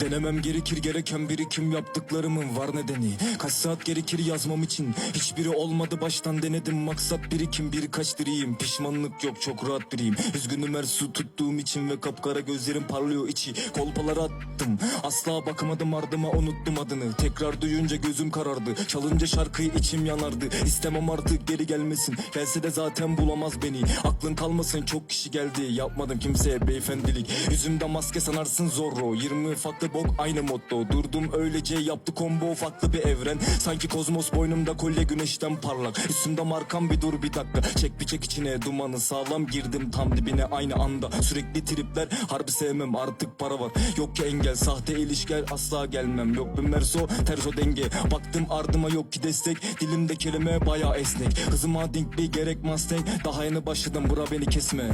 Denemem gerekir gereken birikim yaptıklarımın var nedeni. Kaç saat gerekir yazmam için? Hiçbiri olmadı baştan denedim. Maksat birikim birkaç diriyim. Pişmanlık yok çok rahat biriyim. Üzgünüm her su tuttuğum için Ve kapkara gözlerim parlıyor içi. Kolpalara attım Asla bakamadım ardıma unuttum adını. Tekrar duyunca gözüm karardı. Çalınca şarkıyı içim yanardı. İstemem artık geri gelmesin. Gelse de zaten bulamaz beni. Aklın kalmasın çok kişi geldi. Yapmadım kimseye beyefendilik. Yüzümde maske sanarsın zorro. 20 farklı bok aynı motto. Durdum öylece yaptı combo farklı bir evren. Sanki kozmos boynumda kolye güneşten parlak. Üstümde markam bir dur bir dakika. Çek bir çek içine dumanı sağlam girdim. Tam dibine aynı anda. Sürekli tripler harbi sevmem artık para var. Yok ki engel sahte ilişkiler asla gelmem. Yok bir merso terso denge. Baktım ardıma yok ki destek. Dilimde kelime baya esnek. Hızıma dink bir gerek Mustang. Daha yeni başladım bura beni kesme